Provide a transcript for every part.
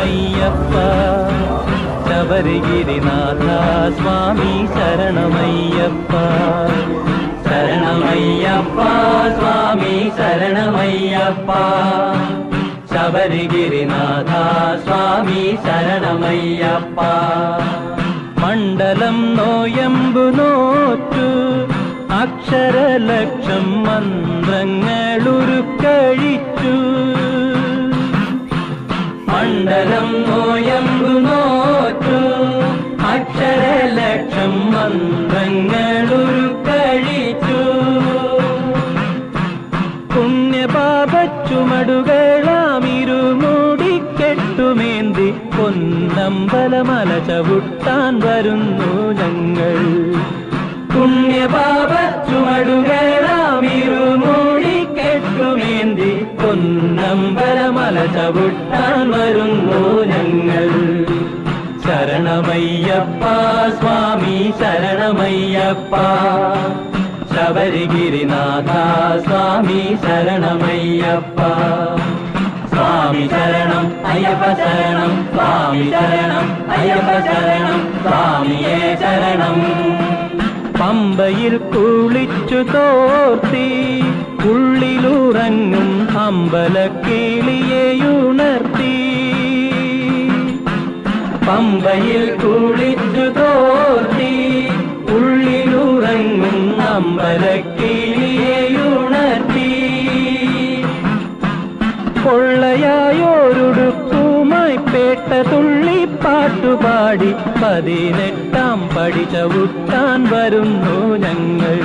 ശരണമയ്യപ്പ. ശബരിഗിരിനാഥ സ്വാമി ശരണമയ്യപ്പ. ശരണമയ്യപ്പ സ്വാമി ശരണമയ്യപ്പ. ശബരിഗിരിനാഥ സ്വാമി ശരണമയ്യപ്പ. മണ്ഡലം നോയമ്പു നോറ്റു അക്ഷരലക്ഷം മന്ത്രങ്ങളുരുക്കഴിച്ചു മണ്ഡലം നോയമ്പു നോറ്റു. അക്ഷരലക്ഷം മന്ത്രങ്ങളുരുക്കഴിച്ചു പുണ്യപാപച്ചുമടുകളാമിരുമൂടിക്കെട്ടുമേന്തി പൊന്നമ്പലമല ചവിട്ടാൻ വരുന്നു ഞങ്ങൾ. പുണ്യപാപ ചുമടുകളാമിരു മൂടിക്കെട്ടുമേന്തി പൊന്നമ്പലമല ചവിട്ടാൻ വരുന്നു ഞങ്ങൾ. ശരണമയ്യപ്പ സ്വാമി ശരണമയ്യപ്പ. ശബരിഗിരിനാഥ സ്വാമി ശരണമയ്യപ്പ. സ്വാമി ശരണം അയ്യപ്പ ശരണം. സ്വാമി ശരണം അയ്യപ്പ ശരണം. സ്വാമിയേ ശരണം. പമ്പയിൽ കുളിച്ചു തോർത്തി ഉള്ളിലുറങ്ങും അമ്പലക്കിളിയെയുണർത്തി. പമ്പയിൽ കുളിച്ചു തോർത്തി ഉള്ളിലുറങ്ങും അമ്പലക്കിളിയെയുണർത്തി. കൊള്ളയായോരുടുക്കുമായി പേട്ട തുള്ളി പാട്ടുപാടി പതിനെട്ടാം പടി ചവിട്ടാൻ വരുന്നു ഞങ്ങൾ.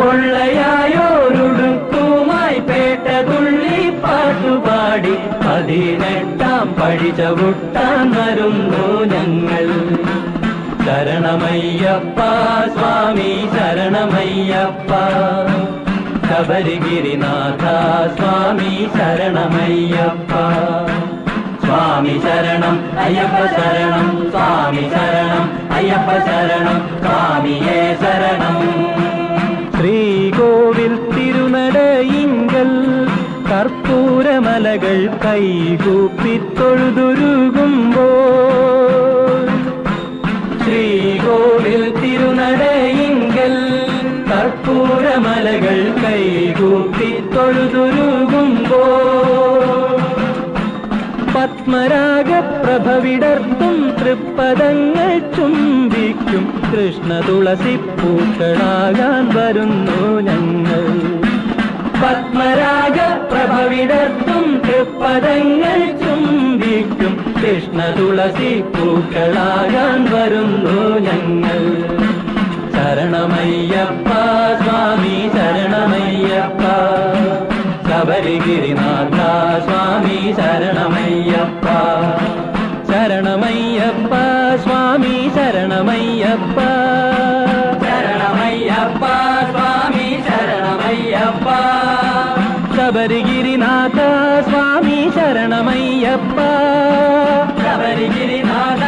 കൊള്ളയായോരുടുക്കുമായി പേട്ട തുള്ളി പാട്ടുപാടി പതിനെട്ടാം പടി ചവിട്ടാൻ വരുന്നു ഞങ്ങൾ. ശരണമയ്യപ്പ സ്വാമി ശരണമയ്യപ്പ. ശബരിഗിരിനാഥ സ്വാമി ശരണമയ്യപ്പ. സ്വാമി ശരണം അയ്യപ്പ ശരണം സ്വാമി ശരണം അയ്യപ്പ ശരണം സ്വാമിയേ ശരണം. കർപ്പൂരമലകൾ കൈകൂപ്പി തൊഴുതുരുകുമ്പോൾ ശ്രീകോവിൽ തിരുനടയിങ്കൽ കർപ്പൂരമലകൾ കൈകൂപ്പി തൊഴുതുരുകുമ്പോ പത്മരാഗപ്രഭവിടർത്തും തൃപ്പദങ്ങൾ ചുംബിക്കും. കൃഷ്ണ തുളസി പൂക്കളാകാൻ വരുന്നു ഞങ്ങൾ. പത്മരാഗ പ്രഭവിടർത്തും തൃപ്പദങ്ങൾ ചുംബിക്കും. കൃഷ്ണ തുളസി പൂക്കളാകാൻ വരുന്നു ഞങ്ങൾ. ശരണമയ്യപ്പ സ്വാമി ശരണമയ്യപ്പ. ശബരിഗിരിനാഥ സ്വാമി ശരണമയ്യപ്പ. ശരണമയ്യപ്പ സ്വാമി ശരണമയ്യപ്പ. ശബരിഗിരിനാഥ സ്വാമി ശരണമയ്യപ്പ ശബരിഗിരിനാഥ